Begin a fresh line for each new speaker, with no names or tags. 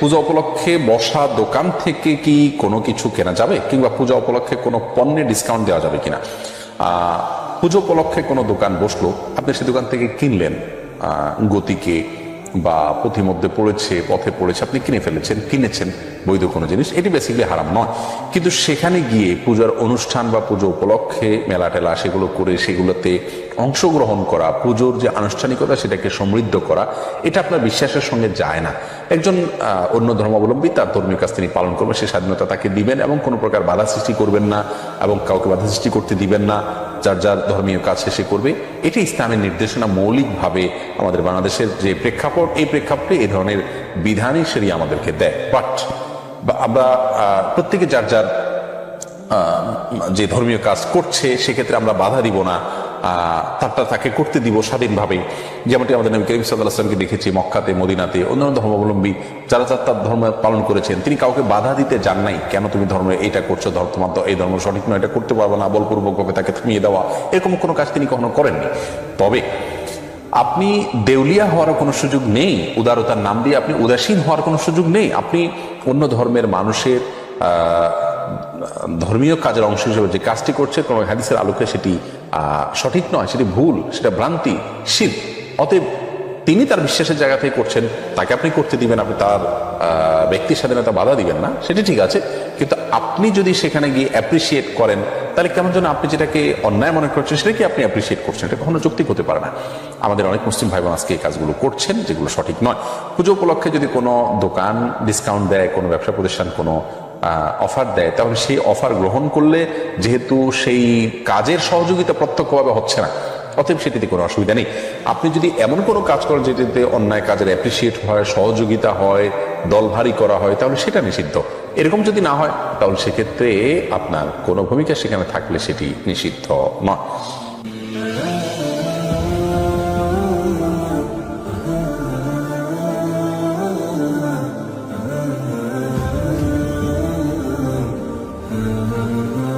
পূজা উপলক্ষে বসা দোকান থেকে কি কোনো কিছু কেনা যাবে? কিংবা পূজা উপলক্ষে কোনো পণ্যে ডিসকাউন্ট দেওয়া যাবে কিনা? পুজো উপলক্ষে কোনো দোকান বসল, আপনি সে দোকান থেকে কিনলেন গতিকে বা পথিমধ্যে পড়েছে, পথে পড়েছে, আপনি কিনে ফেলেছেন, কিনেছেন বৈধ কোনো জিনিস, এটি বেসিক্যালি হারাম নয়। কিন্তু সেখানে গিয়ে পূজার অনুষ্ঠান বা পুজো উপলক্ষে মেলা টেলা সেগুলো করে সেগুলোতে অংশগ্রহণ করা, পুজোর যে আনুষ্ঠানিকতা সেটাকে সমৃদ্ধ করা, এটা আপনার বিশ্বাসের সঙ্গে যায় না। একজন অন্য ধর্মাবলম্বী তার ধর্মীয় কাজ তিনি পালন করবেন, সে স্বাধীনতা তাকে দিবেন এবং কোনো প্রকার বাধা সৃষ্টি করবেন না। এবং কাউকে বাধা সৃষ্টি করতে দিবেন না, যার যার ধর্মীয় কাজ শেষে করবে। এটি ইসলামের নির্দেশনা মৌলিকভাবে আমাদের বাংলাদেশের যে প্রেক্ষাপট, এই প্রেক্ষাপটে এই ধরনের বিধানই সেরি আমাদেরকে দেয়। বাট আমরা প্রত্যেকে যার যার যে ধর্মীয় কাজ করছে, সেক্ষেত্রে আমরা বাধা দিব না। তারটা তাকে করতে দিব স্বাধীনভাবে। যেমনটি আমাদের নবী করিম সাল্লাহ আসলামকে দেখেছি মক্কাতে, মদিনাতে, অন্যান্য ধর্মাবলম্বী যারা যার তার ধর্ম পালন করেছেন, তিনি কাউকে বাধা দিতে যান নাই। কেন তুমি ধর্ম এইটা করছ? ধর্ম তোমার এই ধর্ম সঠিক নয়, এটা করতে পারবে না, বলপূর্বকভাবে তাকে থামিয়ে দেওয়া। এরকম কোনো কাজ তিনি কখনো করেননি। তবে আপনি দেউলিয়া হওয়ার কোনো সুযোগ নেই, উদারতার নাম দিয়ে আপনি উদাসীন হওয়ার কোনো সুযোগ নেই। আপনি অন্য ধর্মের মানুষের ধর্মীয় কাজের অংশ হিসেবে যে কাজটি করছে, কোনো হাদিসের আলোকে সেটি সঠিক নয়, সেটি ভুল, সেটা ভ্রান্তি শীত অতএব তিনি তার বিশ্বাসের জায়গা থেকে করছেন, তাকে আপনি করতে দিবেন, আপনি তার ব্যক্তির স্বাধীনতা বাধা দিবেন না, সেটি ঠিক আছে। কিন্তু আপনি যদি সেখানে গিয়ে অ্যাপ্রিসিয়েট করেন, তাহলে কেমন যেন আপনি যেটাকে অন্যায় মনে করছেন সেটাকে আপনি অ্যাপ্রিসিয়েট করছেন? এটা কখনো যৌক্তিক হতে পারে না। আমাদের অনেক মুসলিম ভাই বোন আজকে এই কাজগুলো করছেন, যেগুলো সঠিক নয়। পুজো উপলক্ষে যদি কোনো দোকান ডিসকাউন্ট দেয়, কোনো ব্যবসা প্রতিষ্ঠান, কোনো অফার দেয় তাহলে সেই অফার গ্রহণ করলে যেহেতু সেই কাজের সহযোগিতা প্রত্যক্ষভাবে হচ্ছে না, অতএব সেটিতে কোনো অসুবিধা নেই। আপনি যদি এমন কোনো কাজ করেন যেটিতে অন্যায় কাজের অ্যাপ্রিসিয়েট হয়, সহযোগিতা হয় দল ভারী করা হয়, তাহলে সেটা নিষিদ্ধ। এরকম যদি না হয়, তাহলে সেক্ষেত্রে আপনার কোনো ভূমিকা সেখানে থাকলে সেটি নিষিদ্ধ নয়। Oh.